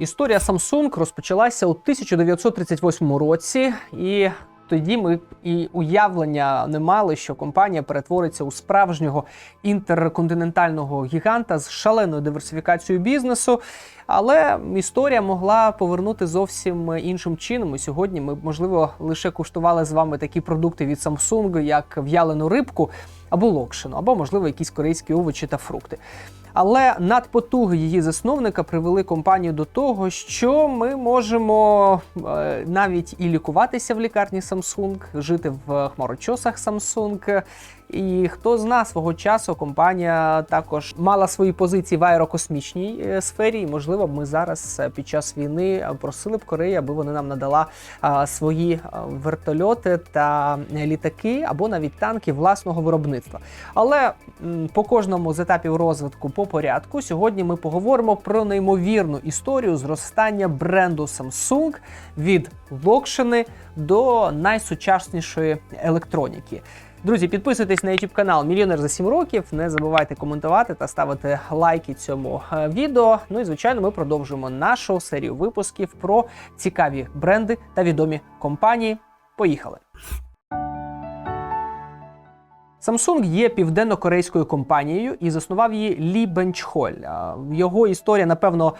Історія Samsung розпочалася у 1938 році, і тоді ми і уявлення не мали, що компанія перетвориться у справжнього інтерконтинентального гіганта з шаленою диверсифікацією бізнесу. Але історія могла повернути зовсім іншим чином. І сьогодні ми, можливо, лише куштували з вами такі продукти від Samsung, як в'ялену рибку або локшину, або, можливо, якісь корейські овочі та фрукти. Але надпотуги її засновника привели компанію до того, що ми можемо е, навіть і лікуватися в лікарні Samsung, жити в хмарочосах Samsung. І хто зна свого часу компанія також мала свої позиції в аерокосмічній е, сфері. І можливо, ми зараз е, під час війни е, просили б Корею, аби вона нам надала свої вертольоти та літаки або навіть танки власного виробництва. Але по кожному з етапів розвитку по порядку сьогодні ми поговоримо про неймовірну історію зростання бренду Samsung від локшини до найсучаснішої електроніки. Друзі, підписуйтесь на YouTube канал Мільйонер за 7 років. Не забувайте коментувати та ставити лайки цьому е, відео. Ну і звичайно, ми продовжуємо нашу серію випусків про цікаві бренди та відомі компанії. Поїхали! Samsung є південно-корейською компанією і заснував її Лі Бенчхоль. Його історія, напевно,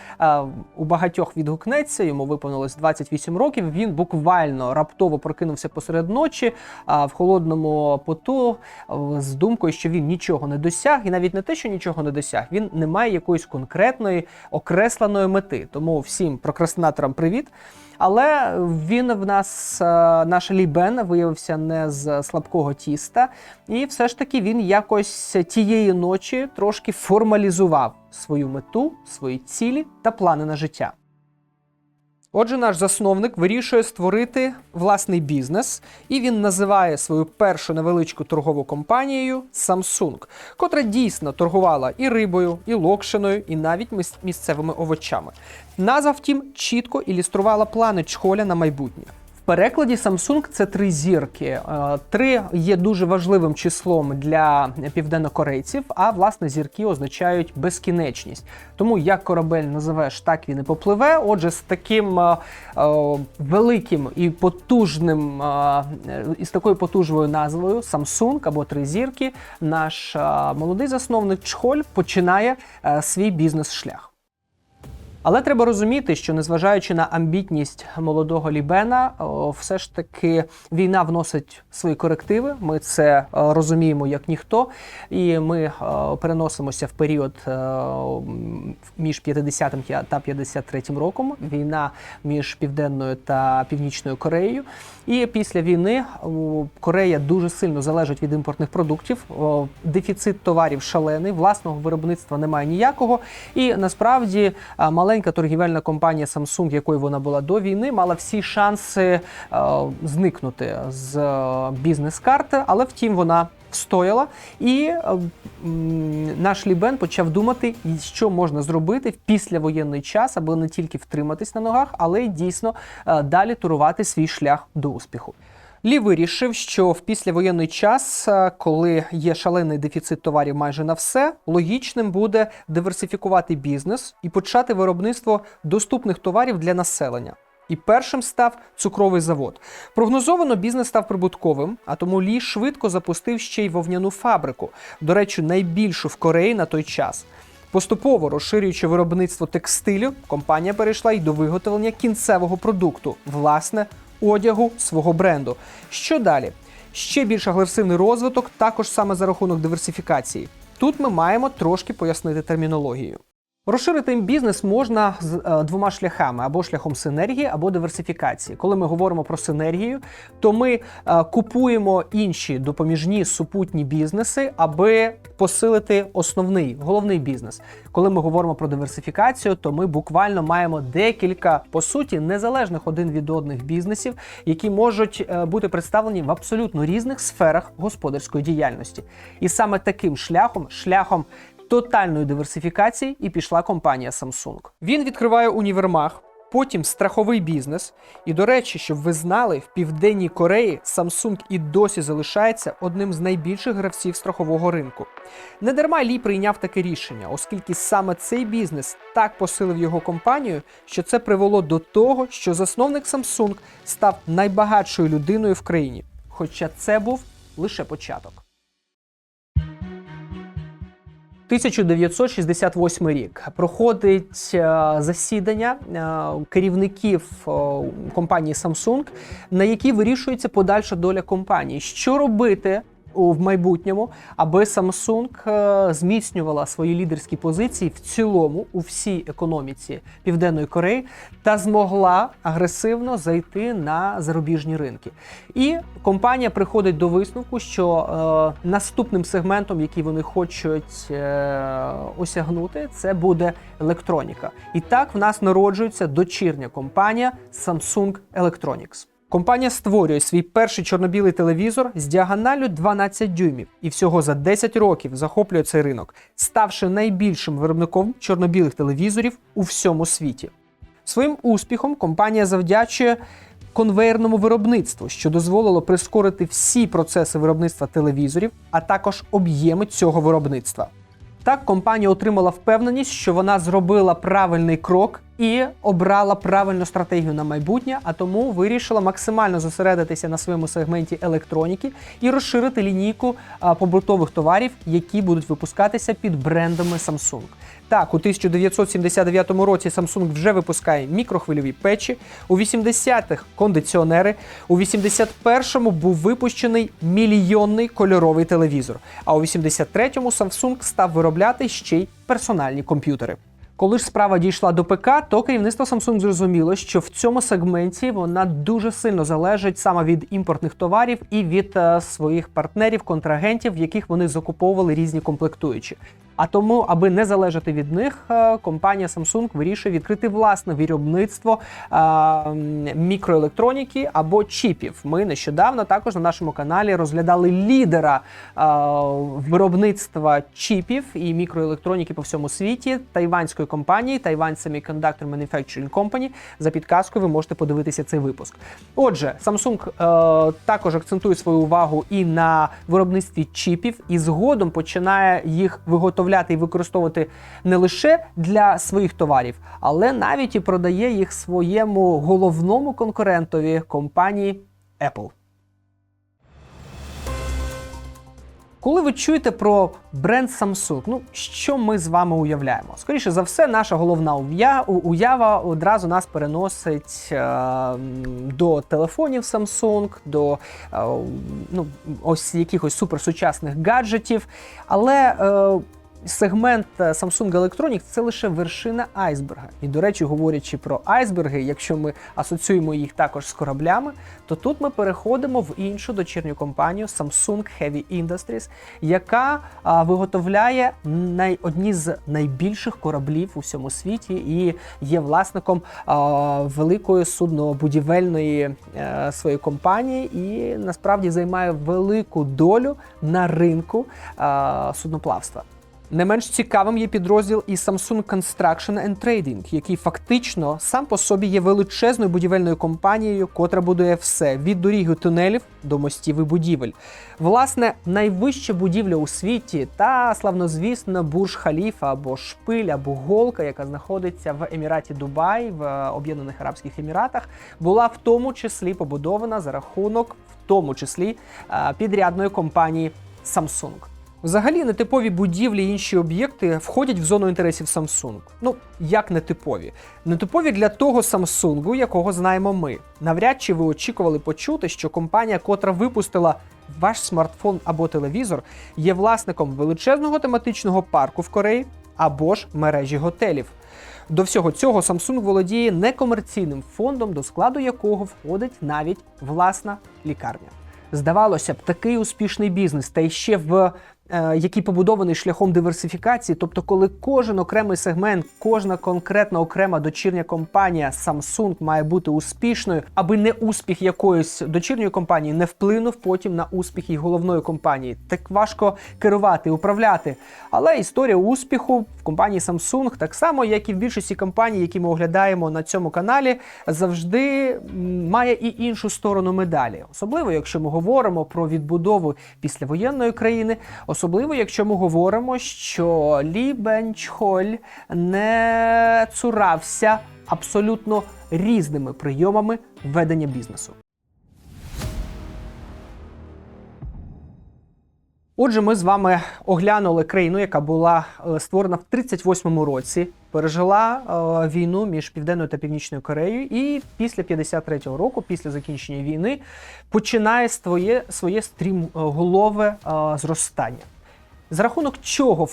у багатьох відгукнеться. Йому виповнилось 28 років. Він буквально раптово прокинувся посеред ночі в холодному поту з думкою, що він нічого не досяг, і навіть не те, що нічого не досяг, він не має якоїсь конкретної окресленої мети. Тому всім прокрастинаторам привіт. Але він в нас, е, наш Лібен, виявився не з слабкого тіста, і все ж таки він якось тієї ночі трошки формалізував свою мету, свої цілі та плани на життя. Отже, наш засновник вирішує створити власний бізнес, і він називає свою першу невеличку торгову компанією Samsung, котра дійсно торгувала і рибою, і локшиною, і навіть міс- місцевими овочами. Назва, втім, чітко ілюструвала плани Чхоля на майбутнє. Перекладі Samsung це три зірки. Е, Три є дуже важливим числом для південнокорейців, а власне зірки означають безкінечність. Тому як корабель називеш, так він і попливе. Отже, з таким е, е, великим і потужним, із такою потужною назвою Samsung або три зірки, наш молодий засновник Чхоль починає свій бізнес-шлях. Але треба розуміти, що незважаючи на амбітність молодого Лібена, все ж таки війна вносить свої корективи. Ми це е, розуміємо як ніхто, і ми е, переносимося в період е, між 50-м та 53-м роком. Війна між південною та північною Кореєю. І після війни Корея дуже сильно залежить від імпортних продуктів. Дефіцит товарів шалений, власного виробництва немає ніякого. І насправді а, маленька торгівельна компанія Samsung, якою вона була до війни, мала всі шанси е, зникнути з е, бізнес-карти, але втім вона встояла. І е, наш Лібен почав думати, що можна зробити в післявоєнний час, аби не тільки втриматись на ногах, але й дійсно далі турувати свій шлях до успіху. Лі вирішив, що в післявоєнний час, е, коли є шалений дефіцит товарів майже на все, логічним буде диверсифікувати бізнес і почати виробництво доступних товарів для населення. І першим став цукровий завод. Прогнозовано бізнес став прибутковим, а тому Лі швидко запустив ще й вовняну фабрику, до речі, найбільшу в Кореї на той час. Поступово розширюючи виробництво текстилю, компанія перейшла й до виготовлення кінцевого продукту, власне, одягу свого бренду. Що далі? Ще більш агресивний розвиток, також саме за рахунок диверсифікації. Тут ми маємо трошки пояснити термінологію. Розширити бізнес можна з е, двома шляхами: або шляхом синергії, або диверсифікації. Коли ми говоримо про синергію, то ми е, купуємо інші допоміжні супутні бізнеси, аби посилити основний головний бізнес. Коли ми говоримо про диверсифікацію, то ми буквально маємо декілька по суті незалежних один від одних бізнесів, які можуть е, бути представлені в абсолютно різних сферах господарської діяльності. І саме таким шляхом, шляхом тотальної диверсифікації і пішла компанія Samsung. Він відкриває універмаг. Потім страховий бізнес. І до речі, щоб ви знали, в південній Кореї Samsung і досі залишається одним з найбільших гравців страхового ринку. Недарма Лі прийняв таке рішення, оскільки саме цей бізнес так посилив його компанію, що це привело до того, що засновник Samsung став найбагатшою людиною в країні. Хоча це був лише початок. 1968 рік проходить е, засідання е, керівників е, компанії Samsung, на які вирішується подальша доля компанії. Що робити в майбутньому, аби Samsung е, зміцнювала свої лідерські позиції в цілому у всій економіці Південної Кореї та змогла агресивно зайти на зарубіжні ринки. І компанія приходить до висновку, що е, наступним сегментом, який вони хочуть е, осягнути, це буде електроніка. І так в нас народжується дочірня компанія Samsung Electronics. Компанія створює свій перший чорно-білий телевізор з діагоналю 12 дюймів і всього за 10 років захоплює цей ринок, ставши найбільшим виробником чорно-білих телевізорів у всьому світі. Своїм успіхом компанія завдячує конвейерному виробництву, що дозволило прискорити всі процеси виробництва телевізорів, а також об'єми цього виробництва. Так, компанія отримала впевненість, що вона зробила правильний крок і обрала правильну стратегію на майбутнє, а тому вирішила максимально зосередитися на своєму сегменті електроніки і розширити лінійку побутових товарів, які будуть випускатися під брендами Samsung. Так, у 1979 році Samsung вже випускає мікрохвильові печі, у 80-х кондиціонери, у 81-му був випущений мільйонний кольоровий телевізор. А у 83-му Samsung став виробляти ще й персональні комп'ютери. Коли ж справа дійшла до ПК, то керівництво Samsung зрозуміло, що в цьому сегменті вона дуже сильно залежить саме від імпортних товарів і від е, своїх партнерів, контрагентів, в яких вони закуповували різні комплектуючі. А тому, аби не залежати від них, е, компанія Samsung вирішує відкрити власне виробництво е, мікроелектроніки або чіпів. Ми нещодавно також на нашому каналі розглядали лідера е, виробництва чіпів і мікроелектроніки по всьому світі тайванської компанії Taiwan Semiconductor Manufacturing Company. За підказкою ви можете подивитися цей випуск. Отже, Samsung також акцентує свою увагу і на виробництві чіпів, і згодом починає їх виготовляти і використовувати не лише для своїх товарів, але навіть і продає їх своєму головному конкурентові компанії Apple. Коли ви чуєте про бренд Samsung, ну що ми з вами уявляємо? Скоріше за все, наша головна уява одразу нас переносить е, до телефонів Samsung, до е, ну, ось якихось суперсучасних гаджетів. Але е, сегмент е, Samsung Electronics це лише вершина айсберга. І, до речі, говорячи про айсберги, якщо ми асоціюємо їх також з кораблями, то тут ми переходимо в іншу дочірню компанію Samsung Heavy Industries, яка а, виготовляє най, одні з найбільших кораблів у всьому світі і є власником а, великої суднобудівельної е, своєї компанії, і насправді займає велику долю на ринку а, судноплавства. Не менш цікавим є підрозділ і Samsung Construction and Trading, який фактично сам по собі є величезною будівельною компанією, котра будує все від доріг і тунелів до мостів і будівель. Власне, найвища будівля у світі та славнозвісна Бурж Халіфа або шпиль, або голка, яка знаходиться в Еміраті Дубай в Об'єднаних Арабських Еміратах, була в тому числі побудована за рахунок, в тому числі е, підрядної компанії Samsung. Взагалі, нетипові будівлі і інші об'єкти входять в зону інтересів Samsung. Ну, як нетипові? Нетипові для того Samsung, якого знаємо ми. Навряд чи ви очікували почути, що компанія, котра випустила ваш смартфон або телевізор, є власником величезного тематичного парку в Кореї або ж мережі готелів. До всього цього Samsung володіє некомерційним фондом, до складу якого входить навіть власна лікарня. Здавалося б, такий успішний бізнес, та й ще в який побудований шляхом диверсифікації, тобто, коли кожен окремий сегмент, кожна конкретна окрема дочірня компанія Samsung має бути успішною, аби не успіх якоїсь дочірньої компанії не вплинув потім на успіх і головної компанії. Так важко керувати, управляти. Але історія успіху в компанії Samsung, так само як і в більшості компаній, які ми оглядаємо на цьому каналі, завжди має і іншу сторону медалі. Особливо, якщо ми говоримо про відбудову післявоєнної країни, особливо, якщо ми говоримо, що Лі Бенчхоль не цурався абсолютно різними прийомами ведення бізнесу. Отже, ми з вами оглянули країну, яка була е, створена в 38-му році, пережила е, війну між Південною та Північною Кореєю, і після 53-го року, після закінчення війни, починає своє, своє стрімголове е, зростання. За рахунок чого,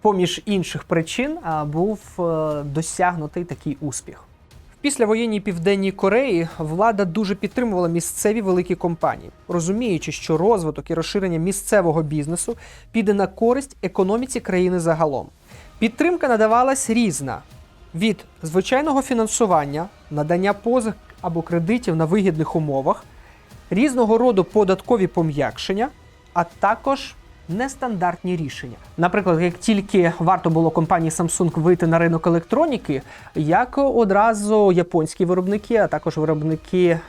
поміж інших причин, був досягнутий такий успіх. В післявоєнній південній Кореї влада дуже підтримувала місцеві великі компанії, розуміючи, що розвиток і розширення місцевого бізнесу піде на користь економіці країни загалом. Підтримка надавалась різна: від звичайного фінансування, надання позик або кредитів на вигідних умовах, різного роду податкові пом'якшення, а також нестандартні рішення. Наприклад, як тільки варто було компанії Samsung вийти на ринок електроніки, як одразу японські виробники, а також виробники е,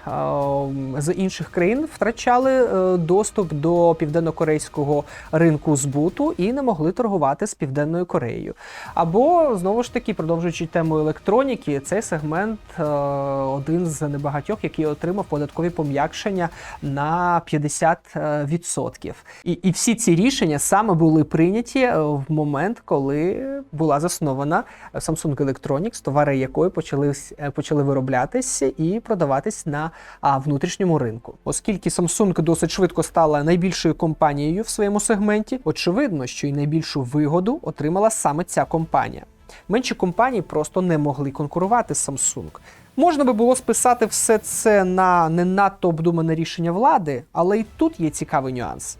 з інших країн втрачали е, доступ до південно-корейського ринку збуту і не могли торгувати з Південною Кореєю. Або знову ж таки, продовжуючи тему електроніки, цей сегмент е, один з небагатьох, який отримав податкові пом'якшення на 50%. І, і всі ці рішення саме були прийняті е, в момент, коли була заснована Samsung Electronics, товари якої почали, е, почали вироблятися і продаватись на внутрішньому ринку. Оскільки Samsung досить швидко стала найбільшою компанією в своєму сегменті, очевидно, що і найбільшу вигоду отримала саме ця компанія. Менші компанії просто не могли конкурувати з Samsung. Можна би було списати все це на не надто обдумане рішення влади, але і тут є цікавий нюанс.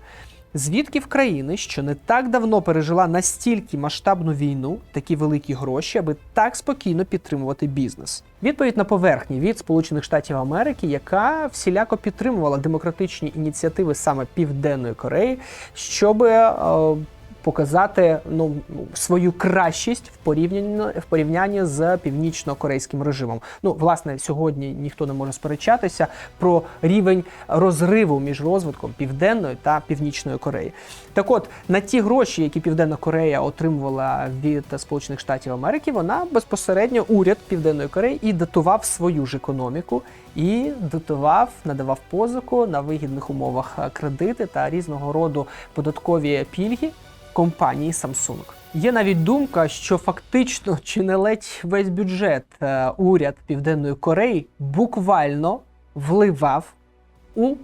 Звідки в країни, що не так давно пережила настільки масштабну війну, такі великі гроші, аби так спокійно підтримувати бізнес? Відповідь на поверхні від Сполучених Штатів Америки, яка всіляко підтримувала демократичні ініціативи саме Південної Кореї, щоб е, показати ну, свою кращість в порівнянні, в порівнянні з північно-корейським режимом. Ну, власне, сьогодні ніхто не може сперечатися про рівень розриву між розвитком Південної та Північної Кореї. Так от, на ті гроші, які Південна Корея отримувала від Сполучених Штатів Америки, вона безпосередньо уряд Південної Кореї і датував свою ж економіку. І дотував, надавав позику на вигідних умовах кредити та різного роду податкові пільги компанії Samsung. Є навіть думка, що фактично чи не ледь весь бюджет е, уряд Південної Кореї буквально вливав у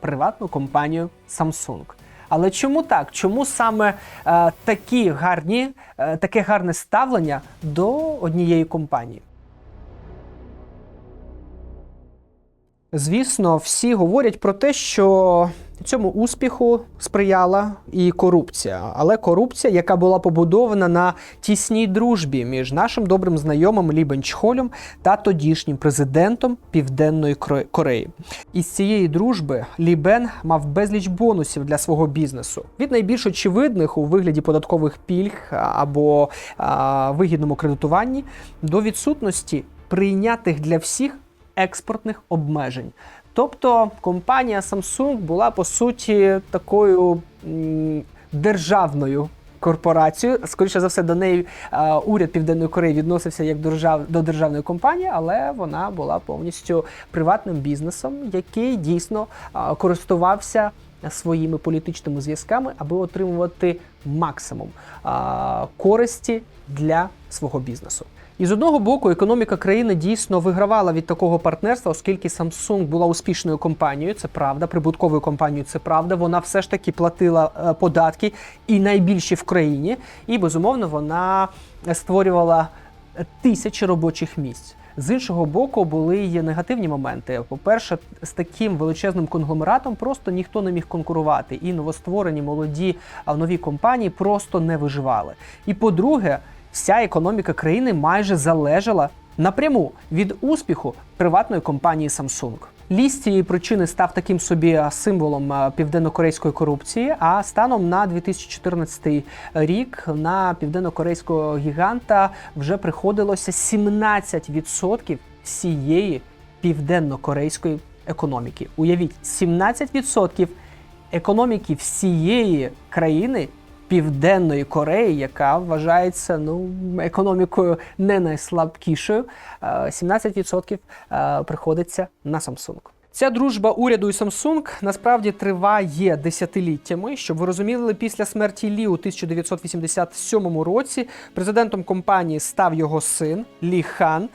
приватну компанію Samsung. Але чому так? Чому саме е, такі гарні, е, таке гарне ставлення до однієї компанії? Звісно, всі говорять про те, що цьому успіху сприяла і корупція, але корупція, яка була побудована на тісній дружбі між нашим добрим знайомим Лі Бенчхолем та тодішнім президентом Південної Кореї. Із цієї дружби Лі Бен мав безліч бонусів для свого бізнесу. Від найбільш очевидних у вигляді податкових пільг або а, вигідному кредитуванні до відсутності прийнятих для всіх експортних обмежень. Тобто компанія Samsung була по суті такою державною корпорацією. Скоріше за все, до неї е, уряд Південної Кореї відносився як держав, до державної компанії, але вона була повністю приватним бізнесом, який дійсно е, користувався своїми політичними зв'язками, аби отримувати максимум е, користі для свого бізнесу. І з одного боку, економіка країни дійсно вигравала від такого партнерства, оскільки Samsung була успішною компанією, це правда, прибутковою компанією, це правда. Вона все ж таки платила е, податки і найбільші в країні. І безумовно вона створювала тисячі робочих місць. З іншого боку, були й негативні моменти. По-перше, з таким величезним конгломератом просто ніхто не міг конкурувати, і новостворені молоді нові компанії просто не виживали. І по-друге, вся економіка країни майже залежала напряму від успіху приватної компанії Samsung. Лі з цієї причини став таким собі символом південно-корейської корупції. А станом на 2014 рік на південно-корейського гіганта вже приходилося 17% всієї південно-корейської економіки. Уявіть, 17% економіки всієї країни Південної Кореї, яка вважається ну економікою не найслабкішою, е, 17% е, приходиться на Samsung. Ця дружба уряду і Samsung насправді триває десятиліттями. Щоб ви розуміли, після смерті Лі у 1987 році президентом компанії став його син Лі Хан.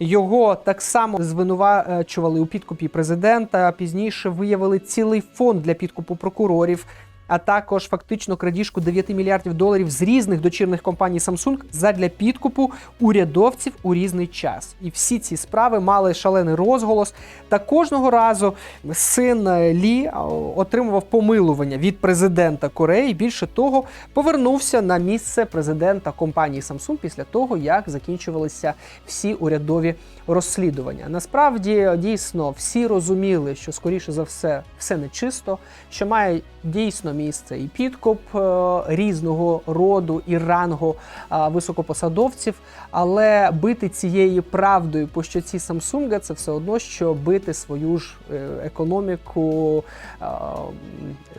Його так само звинувачували у підкупі президента. Пізніше виявили цілий фонд для підкупу прокурорів, а також фактично крадіжку 9 мільярдів доларів з різних дочірних компаній Samsung задля підкупу урядовців у різний час. І всі ці справи мали шалений розголос. Та кожного разу син е, Лі е, отримував помилування від президента Кореї. Більше того, повернувся на місце президента компанії Samsung після того, як закінчувалися всі урядові розслідування. Насправді дійсно всі розуміли, що скоріше за все все нечисто, що має дійсно місце і підкуп е, різного роду і рангу е, високопосадовців, але бити цією правдою по щоці Самсунга це все одно, що бити свою ж е, економіку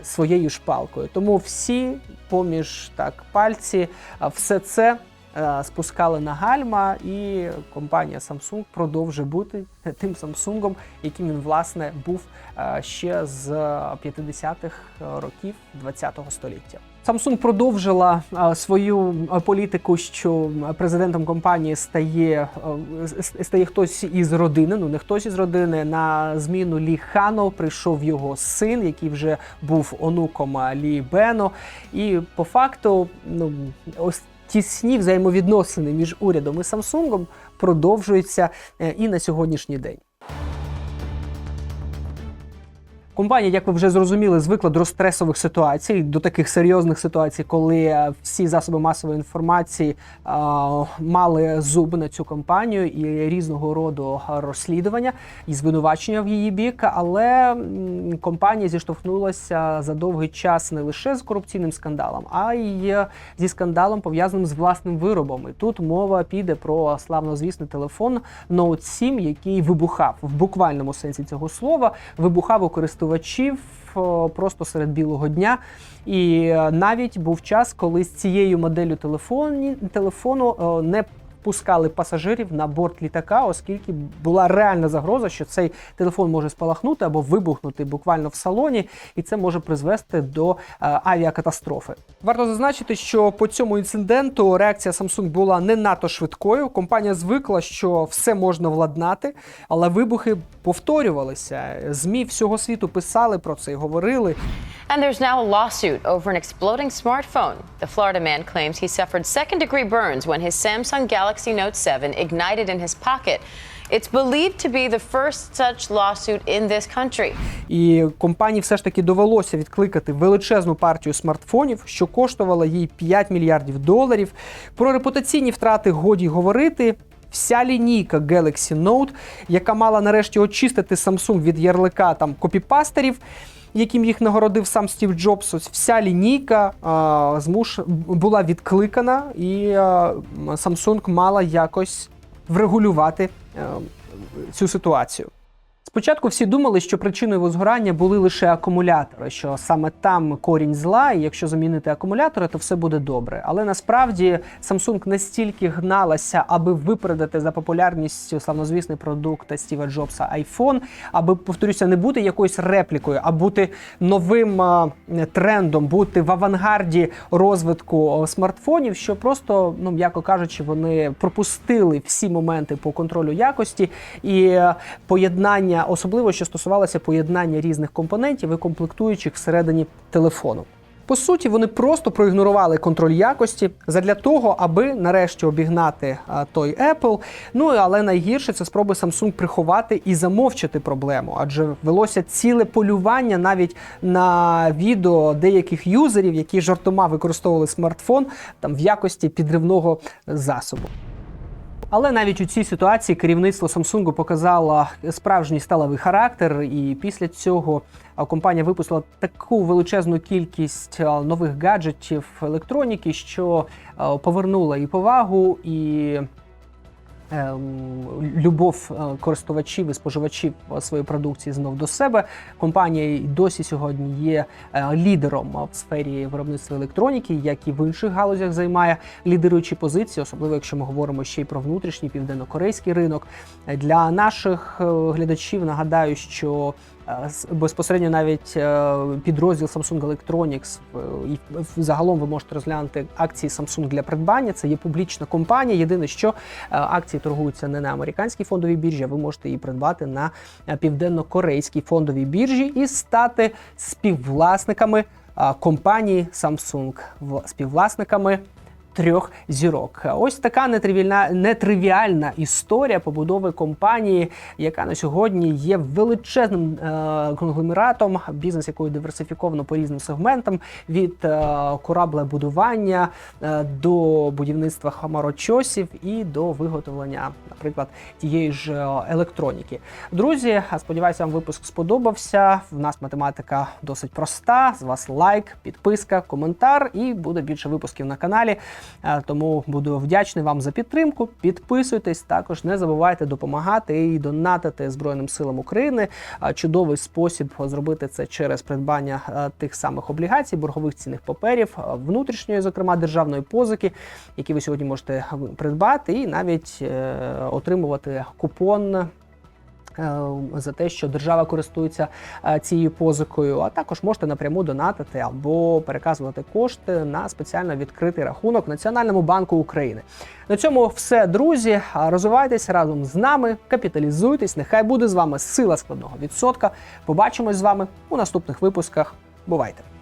своєю ж палкою. Тому всі поміж так пальці все це спускали на гальма, і компанія Samsung продовжує бути тим Samsung, яким він власне був е, ще з 50-х років ХХ століття. Samsung продовжила е, свою е, політику, що президентом компанії стає, е, стає хтось із родини. Ну не хтось із родини. На зміну Лі Хану прийшов його син, який вже був онуком е, Лі Бено. І по факту, ну ось тісні взаємовідносини між урядом і Самсунгом продовжуються е, і на сьогоднішній день. Компанія, як ви вже зрозуміли, звикла до стресових ситуацій, до таких серйозних ситуацій, коли е, всі засоби масової інформації е, мали зуб на цю компанію і різного роду розслідування і звинувачення в її бік. Але компанія зіштовхнулася за довгий час не лише з корупційним скандалом, а й е, зі скандалом пов'язаним з власним виробом. І тут мова піде про славнозвісний телефон Note 7, який вибухав в буквальному сенсі цього слова, вибухав у користувачів о, просто серед білого дня. І е, навіть був час, коли з цією моделлю телефоні, телефону не пускали пасажирів на борт літака, оскільки була реальна загроза, що цей телефон може спалахнути або вибухнути буквально в салоні, і це може призвести до е, авіакатастрофи. Варто зазначити, що по цьому інциденту реакція Samsung була не надто швидкою. Компанія звикла, що все можна владнати, але вибухи повторювалися. Змі всього світу писали про це і говорили. And there's now a lawsuit over an exploding smartphone. The Florida man claims he suffered second degree burns when his Samsung Galaxy Note 7 ignited in his pocket. It's believed to be the first such lawsuit in this country. І компанії все ж таки довелося відкликати величезну партію смартфонів, що коштувала їй 5 мільярдів доларів. Про репутаційні втрати годі говорити. Вся лінійка Galaxy Note, яка мала нарешті очистити Samsung від ярлика там копіпастерів, яким їх нагородив сам Стів Джобс, ось вся лінійка а, змуш була відкликана, і а, Samsung мала якось врегулювати а, цю ситуацію. Спочатку всі думали, що причиною возгорання були лише акумулятори, що саме там корінь зла, і якщо замінити акумулятори, то все буде добре. Але насправді Samsung настільки гналася, аби випередити за популярністю славнозвісний продукт Стіва Джобса iPhone, аби, повторюся, не бути якоюсь реплікою, а бути новим трендом, бути в авангарді розвитку смартфонів, що просто, ну м'яко кажучи, вони пропустили всі моменти по контролю якості і е, поєднання, особливо що стосувалося поєднання різних компонентів і комплектуючих всередині телефону. По суті, вони просто проігнорували контроль якості задля того, аби нарешті обігнати той Apple. Ну але найгірше це спроби Samsung приховати і замовчати проблему, адже велося ціле полювання навіть на відео деяких юзерів, які жартома використовували смартфон там в якості підривного засобу. Але навіть у цій ситуації керівництво Samsung показало справжній сталевий характер, і після цього компанія випустила таку величезну кількість нових гаджетів електроніки, що повернула і повагу, і любов е, користувачів і споживачів е, своєї продукції знов до себе. Компанія й досі сьогодні є е, лідером в сфері виробництва електроніки, як і в інших галузях займає лідируючі позиції, особливо якщо ми говоримо ще й про внутрішній південно-корейський ринок. Для наших глядачів нагадаю, що безпосередньо навіть е, підрозділ Samsung Electronics е, і загалом ви можете розглянути акції Samsung для придбання. Це є публічна компанія. Єдине, що е, акції торгуються не на американській фондовій біржі, а ви можете її придбати на е, південно-корейській фондовій біржі і стати співвласниками е, компанії Samsung, співвласниками трьох зірок. Ось така нетривіальна, нетривіальна історія побудови компанії, яка на сьогодні є величезним е, конгломератом, бізнес якої диверсифіковано по різним сегментам від е, кораблебудування е, до будівництва хмарочосів і до виготовлення, наприклад, тієї ж електроніки. Друзі, сподіваюся, вам випуск сподобався. В нас математика досить проста. З вас лайк, підписка, коментар, і буде більше випусків на каналі. Е, Тому буду вдячний вам за підтримку. Підписуйтесь, також не забувайте допомагати і донатити Збройним силам України. Е, Чудовий спосіб зробити це через придбання е, тих самих облігацій, боргових цінних паперів, внутрішньої, зокрема державної позики, які ви сьогодні можете придбати, і навіть отримувати купон за те, що держава користується е, цією позикою, а також можете напряму донатити або переказувати кошти на спеціально відкритий рахунок Національному банку України. На цьому все, друзі. Розвивайтесь разом з нами, капіталізуйтесь. Нехай буде з вами сила складного відсотка. Побачимось з вами у наступних випусках. Бувайте!